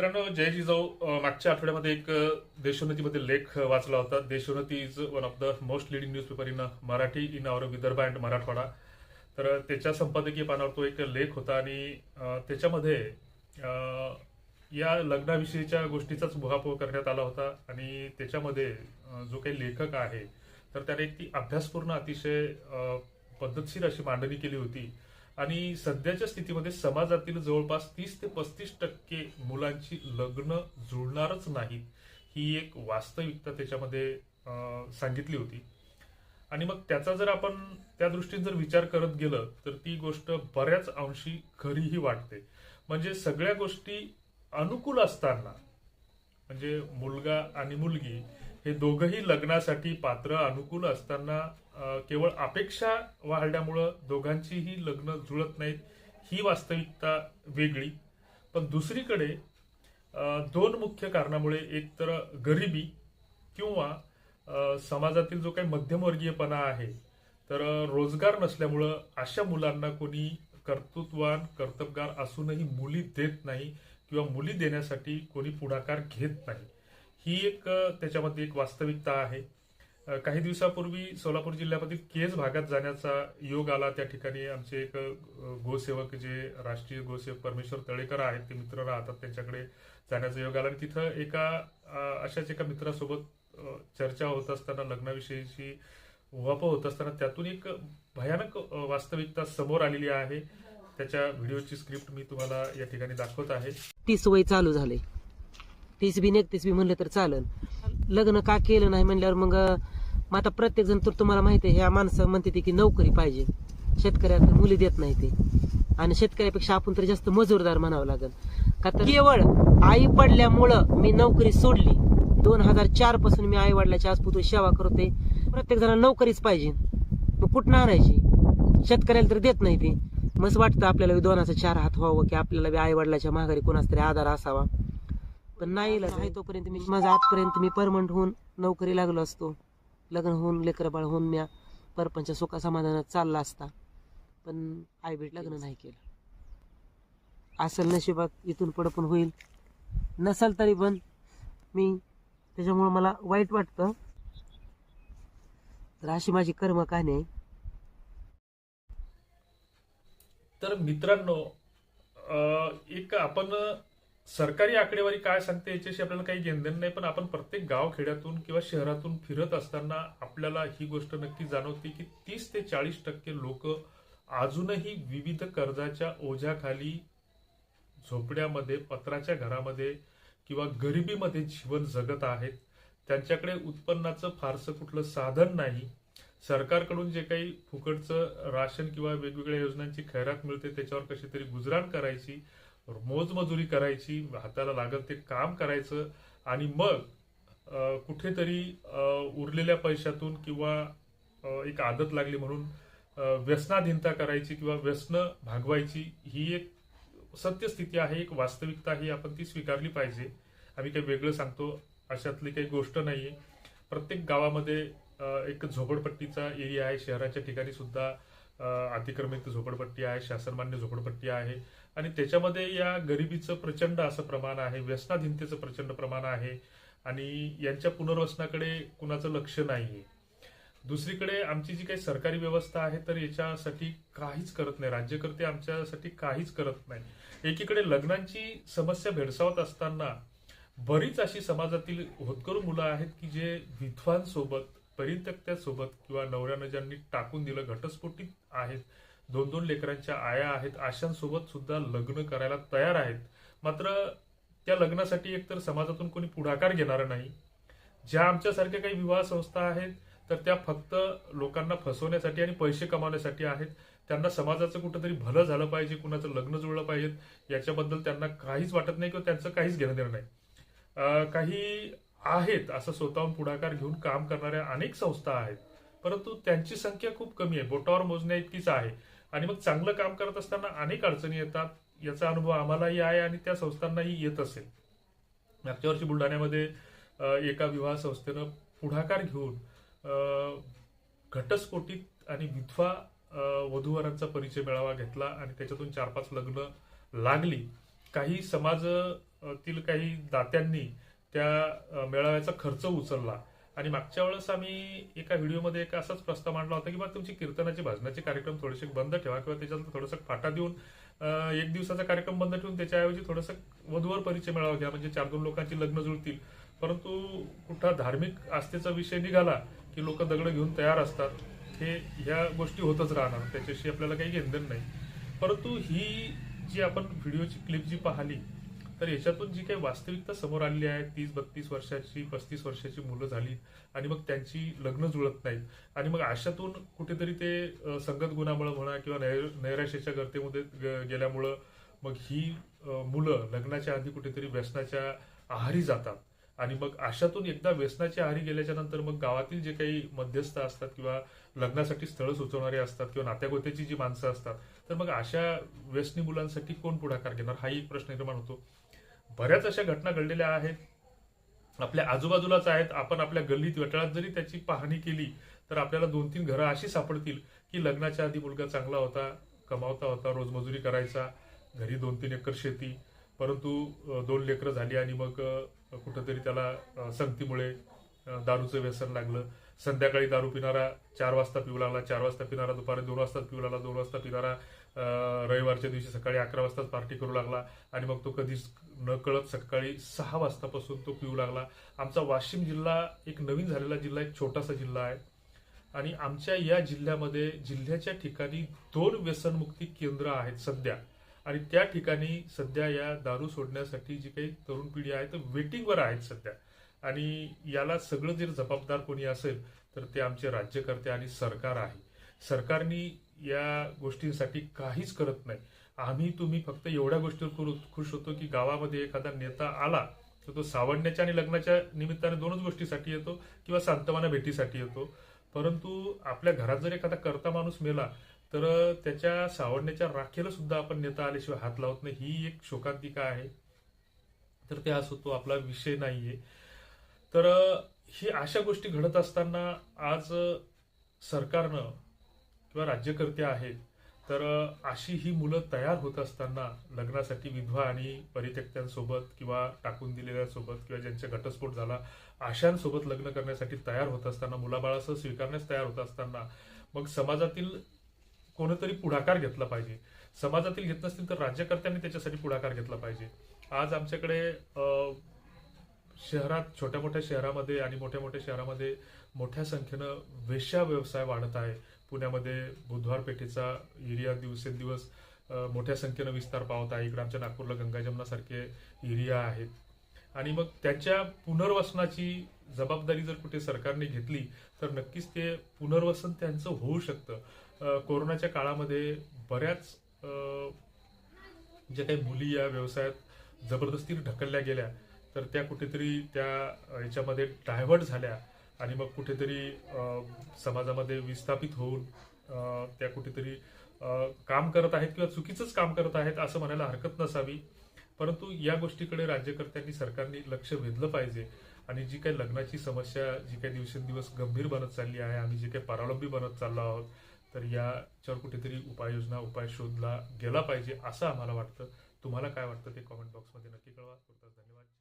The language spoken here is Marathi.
मित्रांनो जय जिजाऊ मागच्या आठवड्यामध्ये एक देशोन्नतीमध्ये लेख वाचला होता. Deshonnati is one of the most leading newspaper in Marathi in our Vidarbha and Marathwada. तर त्याच्या संपादकीय पानावर तो एक लेख होता आणि त्याच्यामध्ये या लग्नाविषयीच्या गोष्टीचाच उहापोह करण्यात आला होता आणि त्याच्यामध्ये जो काही लेखक आहे तर त्याने एक ती अभ्यासपूर्ण अतिशय पद्धतशीर अशी मांडणी केली होती. आणि सध्याच्या स्थितीमध्ये समाजातील जवळपास तीस ते पस्तीस टक्के मुलांची लग्न जुळणारच नाहीत ही एक वास्तविकता त्याच्यामध्ये सांगितली होती. आणि मग त्याचा जर आपण त्या दृष्टीने जर विचार करत गेलं तर ती गोष्ट बऱ्याच अंशी खरीही वाटते. म्हणजे सगळ्या गोष्टी अनुकूल असताना म्हणजे मुलगा आणि मुलगी हे दोघंही लग्नासाठी पात्र अनुकूल असताना केवळ अपेक्षा वाढल्यामुळं दोघांचीही लग्न जुळत नाहीत ही वास्तविकता वेगळी. पण दुसरीकडे दोन मुख्य कारणामुळे एक तर गरिबी किंवा समाजातील जो काही मध्यमवर्गीयपणा आहे तर रोजगार नसल्यामुळं अशा मुलांना कोणी कर्तृत्वान कर्तबगार असूनही मुली देत नाही किंवा मुली देण्यासाठी कोणी पुढाकार घेत नाही. ही एक त्याच्यामध्ये एक वास्तविकता आहे. काही दिवसापूर्वी सोलापूर जिल्ह्यामधील केज भागात जाण्याचा योग आला. त्या ठिकाणी आमचे एक गोसेवक जे राष्ट्रीय गोसेवक परमेश्वर तळेकर आहेत ते मित्र राहतात त्यांच्याकडे जाण्याचा योग आला. आणि तिथं एका अशाच एका मित्रासोबत चर्चा होत असताना लग्नाविषयीची वाप होत असताना त्यातून एक भयानक वास्तविकता समोर आलेली आहे. त्याच्या व्हिडिओची स्क्रिप्ट मी तुम्हाला या ठिकाणी दाखवत आहे. ती वय चालू झाली. तीस बी एकतीस बी म्हणलं तर चालन. लग्न का केलं नाही म्हणल्यावर मग मग आता प्रत्येक जण तर तुम्हाला माहिती आहे ह्या माणसं म्हणते ते की नोकरी पाहिजे. शेतकऱ्याला मुली देत नाही ते. आणि शेतकऱ्यापेक्षा आपण तर जास्त मजूरदार म्हणावं लागेल. का तर केवळ आई पडल्यामुळं मी नोकरी सोडली. दोन हजार चारपासून मी आई वडिलाच्या आज सेवा करते प्रत्येक जणांना नोकरीच पाहिजे. मग कुठं आणायची? शेतकऱ्याला तर देत नाही ते. मस्त वाटतं आपल्याला दोनाचा चार हात व्हावं की आपल्याला आई वडिलाच्या माघारी कोणाचा तरी आधार असावा. पण नाही आहे तोपर्यंत मी माझा आजपर्यंत मी परमनंट होऊन नोकरी लागलो असतो. लग्न होऊन लेकरं बाळ होऊन म्या परपंच सुखा समाधानात चालला असता. पण आई भेट लग्न नाही केलं. असेल नशिबात इथून पुढं पण होईल. नसेल तरी पण मी त्याच्यामुळं मला वाईट वाटतं. तर अशी माझी कर्म कहाणी आहे. तर मित्रांनो एक आपण सरकारी आकडेवारी काय सांगते याच्याशी आपल्याला काही घेणदेण नाही पण आपण प्रत्येक गाव खेड्यातून किंवा शहरातून फिरत असताना आपल्याला ही गोष्ट नक्की जाणवते की तीस ते चाळीस टक्के लोक अजूनही विविध कर्जाच्या ओझ्याखाली झोपड्यामध्ये पत्राच्या घरामध्ये किंवा गरिबीमध्ये जीवन जगत आहेत. त्यांच्याकडे उत्पन्नाचं फारसं कुठलं साधन नाही. सरकारकडून जे काही फुकटचं राशन किंवा वेगवेगळ्या योजनांची खैरात मिळते त्याच्यावर कशी तरी गुजराण करायची मोजमजुरी करायची हाताला लागत ते काम करायचं आणि मग कुठेतरी उरलेल्या पैशातून किंवा एक आदत लागली म्हणून व्यसनाधीनता करायची किंवा व्यसन भागवायची ही एक सत्यस्थिती आहे एक वास्तविकता ही आपण ती स्वीकारली पाहिजे. आम्ही काही वेगळं सांगतो अशातली काही गोष्ट नाहीये. प्रत्येक गावामध्ये एक झोपडपट्टीचा एरिया आहे शहराच्या ठिकाणी सुद्धा अतिक्रमित झोपडपट्टी आहे शासनमान्य झोपडपट्टी आहे. आणि त्याच्यामध्ये या गरिबीचं प्रचंड असं प्रमाण आहे व्यसनाधीनतेचं प्रचंड प्रमाण आहे. आणि यांच्या पुनर्वसनाकडे कुणाचं लक्ष नाही आहे दुसरीकडे आमची जी काही सरकारी व्यवस्था आहे तर याच्यासाठी काहीच करत नाही. राज्यकर्ते आमच्यासाठी काहीच करत नाही एकीकडे लग्नांची समस्या भेडसावत असताना बरीच अशी समाजातील होतकरू मुलं आहेत की जे विधवांसोबत परित्यक्त्यासोबत किंवा नवऱ्यानं ज्यांनी टाकून दिलं घटस्फोटीत आहेत दोन दोन लेकरांच्या आया आहेत अशांसोबत सुद्धा लग्न करायला तयार आहेत. मात्र त्या लग्नासाठी एकतर समाजातून कोणी पुढाकार घेणारं नाही. ज्या आमच्यासारख्या काही विवाह संस्था आहेत तर त्या फक्त लोकांना फसवण्यासाठी आणि पैसे कमावण्यासाठी आहेत. त्यांना समाजाचं कुठंतरी भलं झालं पाहिजे कुणाचं लग्न जुळलं पाहिजे याच्याबद्दल त्यांना काहीच वाटत नाही किंवा त्यांचं काहीच घेणं देणं नाही काही आहेत असं स्वतःहून पुढाकार घेऊन काम करणाऱ्या अनेक संस्था आहेत. परंतु त्यांची संख्या खूप कमी आहे. बोटावर मोजण्या इतकीच आहे. आणि मग चांगलं काम करत असताना अनेक अडचणी येतात. याचा अनुभव आम्हालाही आहे आणि त्या संस्थांनाही येत असेल. मागच्या वर्षी बुलढाण्यामध्ये एका विवाह संस्थेनं पुढाकार घेऊन घटस्फोटीत आणि विधवा वधूवरांचा परिचय मेळावा घेतला आणि त्याच्यातून चार पाच लग्न लागली. काही समाजातील काही दात्यांनी त्या मेळाव्याचा खर्च उचलला. आणि मागच्या वेळेस आम्ही एका व्हिडिओमध्ये एक असाच प्रस्ताव मांडला होता की बा तुमची कीर्तनाचे भाजनाचे कार्यक्रम थोडेसे बंद ठेवा किंवा त्याच्यात थोडंसं फाटा देऊन एक दिवसाचा कार्यक्रम बंद ठेवून त्याच्याऐवजी थोडंसं वधूवर परिचय मेळावा घ्या. म्हणजे चार दोन लोकांची लग्न जुळतील. परंतु कुठला धार्मिक आस्थेचा विषय निघाला की लोक दगड घेऊन तयार असतात हे ह्या गोष्टी होतच राहणार. त्याच्याशी आपल्याला काही घेणदेण नाही. परंतु ही जी आपण व्हिडिओची क्लिप जी पाहिली तर याच्यातून जी काही वास्तविकता समोर आलेली आहे तीस बत्तीस वर्षाची पस्तीस वर्षाची मुलं झाली आणि मग त्यांची लग्न जुळत नाहीत. आणि मग अशातून कुठेतरी ते संगत गुणामुळे म्हणा किंवा नैराश्याच्या गर्तेमध्ये ग- गेल्यामुळं मग ही मुलं लग्नाच्या आधी कुठेतरी व्यसनाच्या आहारी जातात. आणि मग अशातून एकदा व्यसनाच्या आहारी गेल्याच्यानंतर मग गावातील जे काही मध्यस्थ असतात किंवा लग्नासाठी स्थळं सुचवणारे असतात किंवा नात्यागोत्याची जी माणसं असतात तर मग अशा व्यसनी मुलांसाठी कोण पुढाकार घेणार? हाही एक प्रश्न निर्माण होतो. बऱ्याच अशा घटना घडलेल्या आहेत. आपल्या आजूबाजूलाच आहेत. आपण आपल्या गल्लीत वेटाळात जरी त्याची पाहणी केली तर आपल्याला दोन तीन घरं अशी सापडतील की लग्नाच्या आधी मुलगा चांगला होता कमावता होता रोजमजुरी करायचा घरी दोन तीन एकर शेती परंतु दोन लेकरं झाली आणि मग कुठंतरी त्याला संगतीमुळे दारूचं व्यसन लागलं. संध्याकाळी दारू पिणारा चार वाजता पिऊ लागला चार वाजता पिणारा दुपारी दोन वाजता पिऊ लागला दोन वाजता पिणारा रविवारच्या दिवशी सकाळी अकरा वाजताच पार्टी करू लागला आणि मग तो कधीच न कळत सकाळी सहा वाजतापासून तो पिऊ लागला. आमचा वाशिम जिल्हा एक नवीन झालेला जिल्हा एक छोटासा जिल्हा आहे. आणि आमच्या या जिल्ह्यामध्ये जिल्ह्याच्या ठिकाणी दोन व्यसनमुक्ती केंद्र आहेत सध्या. आणि त्या ठिकाणी सध्या या दारू सोडण्यासाठी जी काही तरुण पिढी आहे तर वेटिंगवर आहेत सध्या. आणि याला सगळं जर जबाबदार कोणी असेल तर ते आमचे राज्यकर्ते आणि सरकार आहे. सरकारनी या गोष्टींसाठी काहीच करत नाही. आम्ही तुम्ही फक्त एवढ्या गोष्टीवर करू खुश होतो की गावामध्ये एखादा नेता आला तर तो सावडण्याच्या आणि लग्नाच्या निमित्ताने दोनच गोष्टीसाठी येतो किंवा सांतवाना भेटीसाठी येतो. परंतु आपल्या घरात जर एखादा करता माणूस मेला तर त्याच्या सावडण्याच्या राखेला सुद्धा आपण नेता आल्याशिवाय हात लावत नाही. ही एक शोकांतिका आहे. तर ते हा होतो आपला विषय नाहीये. तर ही अशा गोष्टी घडत असताना आज सरकारनं किंवा राज्यकर्ते आहेत तर अशी ही मुलं तयार होत असताना लग्नासाठी विधवा आणि परित्यक्त्यांसोबत किंवा टाकून दिलेल्यासोबत किंवा ज्यांचा घटस्फोट झाला अशांसोबत लग्न करण्यासाठी तयार होत असताना मुलाबाळासह स्वीकारण्यास तयार होत असताना मग समाजातील कोणीतरी पुढाकार घेतला पाहिजे. समाजातील घेत नसतील तर राज्यकर्त्यांनी त्याच्यासाठी पुढाकार घेतला पाहिजे. आज आमच्याकडे शहरात छोट्या मोठ्या शहरामध्ये आणि मोठ्या मोठ्या शहरामध्ये मोठ्या संख्येनं वेश्या व्यवसाय वाढत आहे. पुण्यामध्ये बुधवार पेठेचा एरिया दिवसेंदिवस मोठ्या संख्येनं विस्तार पावत आहे. इकडे आमच्या नागपूरला गंगा जमनासारखे एरिया आहेत. आणि मग त्याच्या पुनर्वसनाची जबाबदारी जर कुठे सरकारने घेतली तर नक्कीच ते पुनर्वसन त्यांचं होऊ शकतं. कोरोनाच्या काळामध्ये बऱ्याच ज्या काही मुली या व्यवसायात जबरदस्तीने ढकलल्या गेल्या तर त्या कुठेतरी त्या याच्यामध्ये डायव्हर्ट झाल्या. आणि मग कुठेतरी समाजामध्ये विस्थापित होऊन त्या कुठेतरी काम करत आहेत किंवा चुकीचंच काम करत आहेत असं म्हणायला हरकत नसावी. परंतु या गोष्टीकडे राज्यकर्त्यांनी सरकारने लक्ष वेधलं पाहिजे. आणि जी काही लग्नाची समस्या जी काही दिवसेंदिवस गंभीर बनत चालली आहे आम्ही जे काही परावलंबी बनत चाललो आहोत तर याच्यावर कुठेतरी उपाययोजना उपाय शोधला गेला पाहिजे असं आम्हाला वाटतं. तुम्हाला काय वाटतं ते कॉमेंट बॉक्समध्ये नक्की कळवा. धन्यवाद.